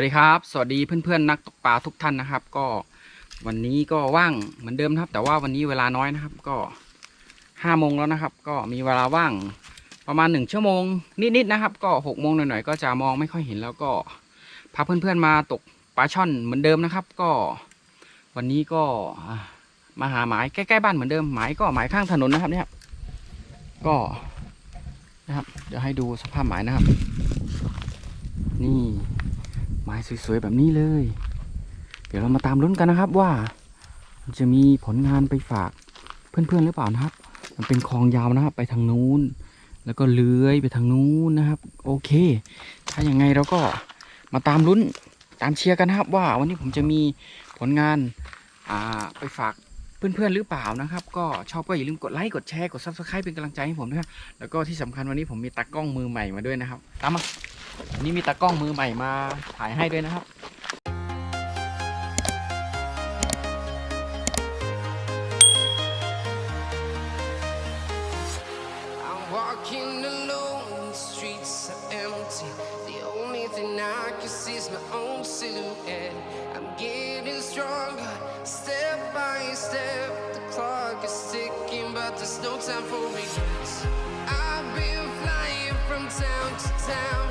วัสดีครับ สวัสดีเพื่อนๆนักตกปลาทุกท่านนะครับ ก็วันนี้ก็ว่างเหมือนเดิมนะครับ แต่ว่าวันนี้เวลาน้อยนะครับ ก็ห้าโมงแล้วนะครับ ก็มีเวลาว่างประมาณหนึ่งชั่วโมงนิดๆนะครับ ก็หกโมงหน่อยๆก็จะมองไม่ค่อยเห็นแล้วก็พาเพื่อนๆมาตกปลาช่อนเหมือนเดิมนะครับ ก็ วันนี้ก็มาหาหมายใกล้ๆบ้านเหมือนเดิมหมายก็หมายข้างถนนนะครับเนี่ยครับก็นะครับ เดี๋ยวให้ดูสภาพหมายนะครับ นี่ ไม้สวยๆแบบนี้เลย เดี๋ยวเรามาตามลุ้นกันนะครับว่า จะมีผลงานไปฝากเพื่อนๆหรือเปล่านะครับ มันเป็นคลองยาวนะครับ ไปทางนู้น แล้วก็เลื้อยไปทางนู้นนะครับ โอเค ถ้าอย่างไงเราก็มาตามลุ้นตามเชียร์กันนะครับ ว่าวันนี้ผมจะมีผลงานาไปฝากเพื่อนๆหรือเปล่านะครับ ก็ชอบก็อย่าลืมกดไลค์กดแชร์กด subscribe เป็นกำลังใจให้ผมด้วยแล้วก็ที่สำคัญวันนี้ผมมีตากล้องมือใหม่มาด้วยนะครับ ตามมา วันนี้มีตากล้องมือใหม่มาถ่ายให้ด้วยนะครับ I'm walking alone, the streets are empty. The only thing I can see is my own silhouette. I'm getting stronger, step by step. The clock is ticking, but there's no time for regrets. I've been flying from town to town,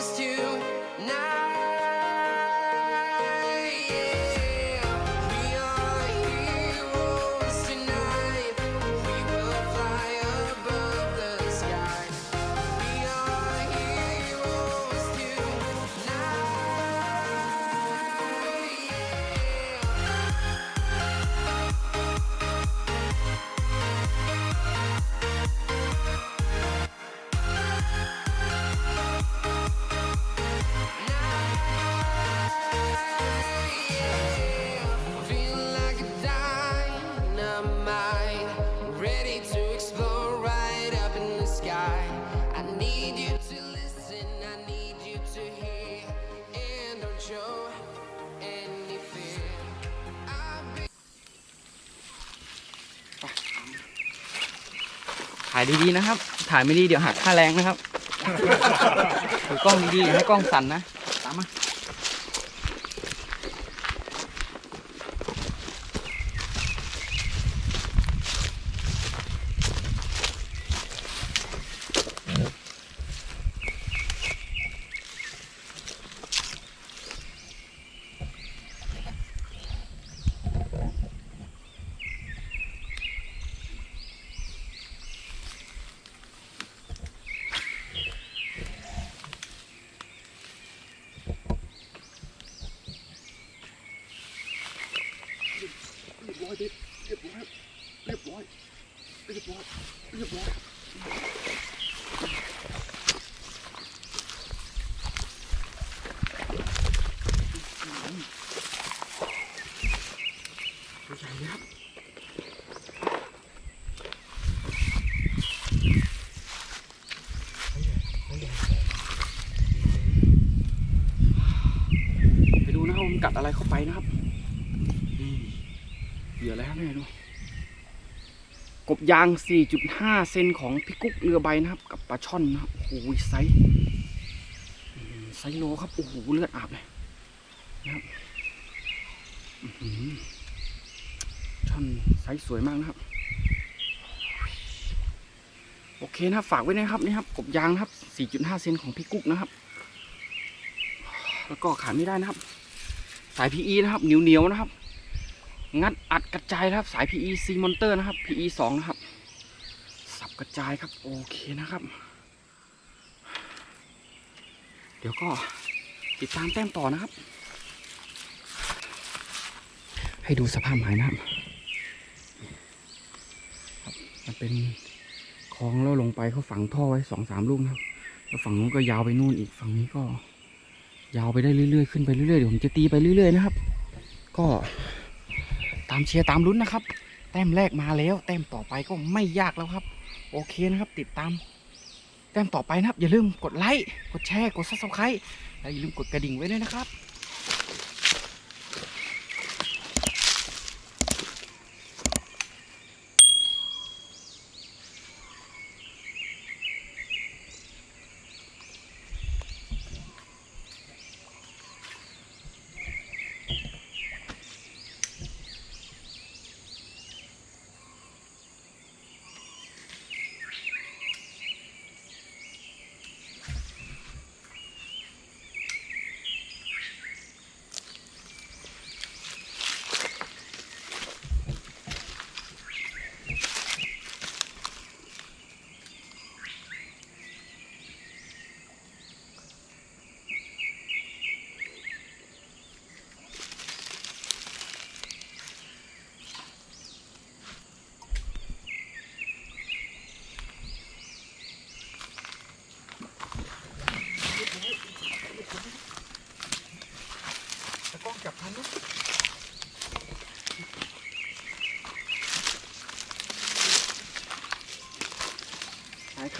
close to ายดีๆนะครับ ถ่ายไม่ดีเดี๋ยวหักค่าแรงนะครับถือกล้องดีๆอย่าให้กล้องสั่นนะ ใหญ่ครับไปดูนะครับมันกัดอะไรเข้าไปนะครับเหยื่ออะไรครับเนี่ยดู กบยาง 4.5 เซนของพี่กุ๊กเรือใบนะครับ กับปลาช่อนนะครับโอ้โหไซส์ไซส์โลครับโอ้โหเลือดอาบเลยนะครับช่อนไซส์สวยมากนะครับ โอเคนะครับฝากไว้นะครับนี่ครับ กบยางนะครับ 4.5 เซนของพี่กุ๊กนะครับ แล้วก็ขาดไม่ได้นะครับ สาย PE นะครับเหนียวๆนะครับ อัดกระจายนะครับสาย PE C Monster นะครับ PE 2นะครับ สับกระจายครับโอเคนะครับ เดี๋ยวก็ติดตามแต้มต่อนะครับ ให้ดูสภาพหมายนะครับครับ มันเป็นคลองแล้วลงไปเขาฝังท่อไว้สองสามลูกนะครับแล้วฝั่งนู้นก็ยาวไปนู่นอีกฝั่งนี้ก็ ยาวไปได้เรื่อยๆ ขึ้นไปเรื่อยๆเดี๋ยวผมจะตีไปเรื่อยๆนะครับ ก็ ตามเชียร์ตามลุ้นนะครับ แต้มแรกมาแล้ว แต้มต่อไปก็ไม่ยากแล้วครับ โอเคนะครับ ติดตาม แต้มต่อไปนะครับ อย่าลืมกดไลค์กดแชร์กดซับสไครต์และอย่าลืมกดกระดิ่งไว้ด้วยนะครับ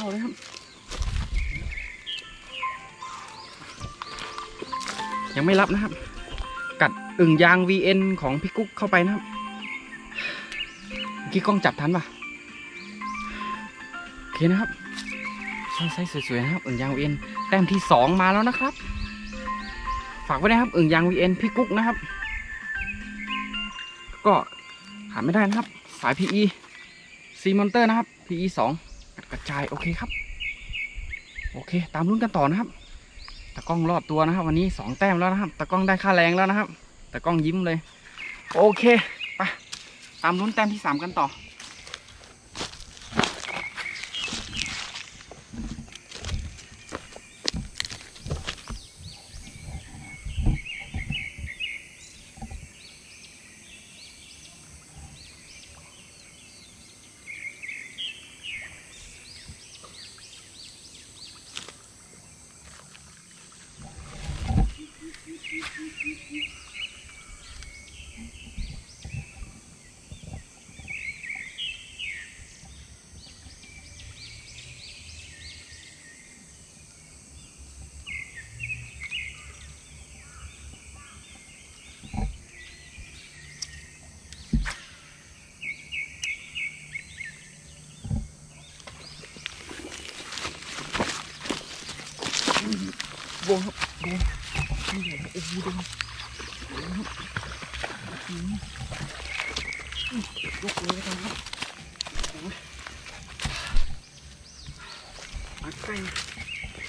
เขาเลยครับ ยังไม่รับนะครับ กัดอึ่งยาง VN ของพี่กุ๊กเข้าไปนะครับเมื่อกี้กล้องจับทันปะโอเคนะครับไซส์สวยๆนะครับอึ่งยาง VN แต้มที่สองมาแล้วนะครับ ฝากไว้นะครับอึ่งยาง VN พี่กุ๊กนะครับ ก็ขาดไม่ได้นะครับ สาย PE C Monster นะครับ PE 2 กระจายโอเคครับ โอเค ตามลุ้นกันต่อนะครับตะกล้องรอบตัวนะครับ วันนี้สองแต้มแล้วนะครับตะกล้องได้ค่าแรงแล้วนะครับตะกล้องยิ้มเลย โอเคไปตามลุ้นแต้มที่สามกันต่อ วงครับวงนี่เหรอโอ้โหดูวงครับอืมยกเลยแล้วกันครับโอ้มาใกล้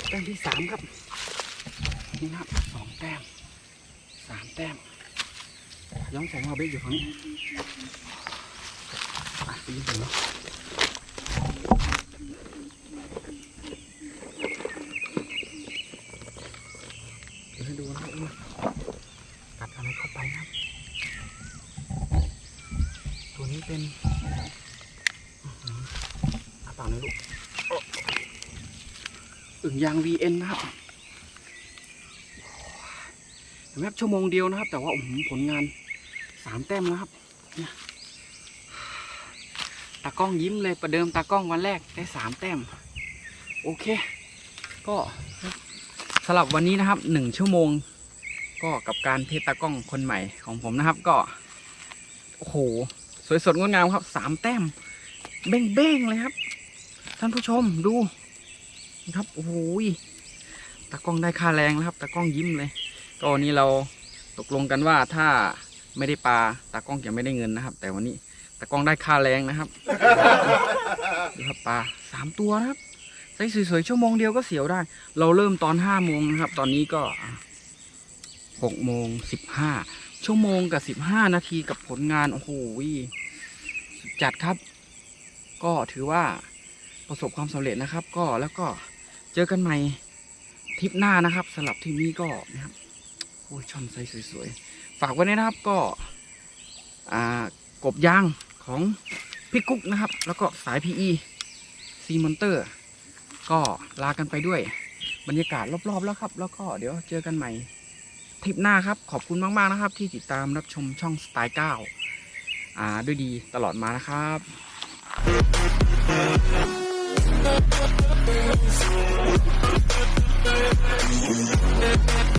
แต้มที่สามครับนี่นะครับสองแต้มสามแต้มย้อมแสงมาเบสอยู่ฝั่งนี้ไปยิงถึงเนาะ เดี๋ยวให้ดูนะครับว่ากัดอะไรเข้าไปนะครับ ตั วนี้เป็นอาปากหน่อยลูกอึ่งยาง VN นะครับเห็นไหมครับชั่วโมงเดียวนะครับ แต่ว่าผลงานสามแต้มแล้วครับเนี่ยตากล้องยิ้มเลยประเดิมตากล้องวันแรกได้สามแต้ม โอเค ก็สำหรับวันนี้นะครับหนึ่งชั่วโมง ก็กับการเทสตากล้องคนใหม่ของผมนะครับ ก็โอ้โห วยสดงดงามครับสามแต้มเบ้งเบ้งเลยครับ ท่านผู้ชมดูนะครับโอ้โหตากล้องได้ค่าแรงแล้วครับตากล้องยิ้มเลย ก็วันนี้เราตกลงกันว่าถ้าไม่ได้ปลาตากล้องจะไม่ได้เงินนะครับ แต่วันนี้ตากล้องได้ค่าแรงนะครับดูครับปลาสามตัวนะครับไซส์สวยๆชั่วโมงเดียวก็เสียวได้ เราเริ่มตอนห้าโมงนะครับ ตอนนี้ก็หกโมงสิบห้า ชั่วโมงกับสิบห้านาทีกับผลงาน โอ้โหจัดครับ ก็ถือว่าประสบความสำเร็จนะครับ ก็แล้วก็เจอกันใหม่ทริปหน้านะครับสำหรับทริปนี้ก็นะครับโอ้ยช่อนไซสวยๆ ฝากไว้ด้วยนะครับก็อ่ากบยางของพี่กุ๊กนะครับ แล้วก็สาย PE ซีมอนเตอร์ ก็ลากันไปด้วยบรรยากาศรอบๆแล้วครับ แล้วก็เดี๋ยวเจอกันใหม่ ทริปหน้าครับ ขอบคุณมาก ๆ นะครับ ที่ติดตามรับชมช่องสไตล์9อ่าด้วยดีตลอดมานะครับ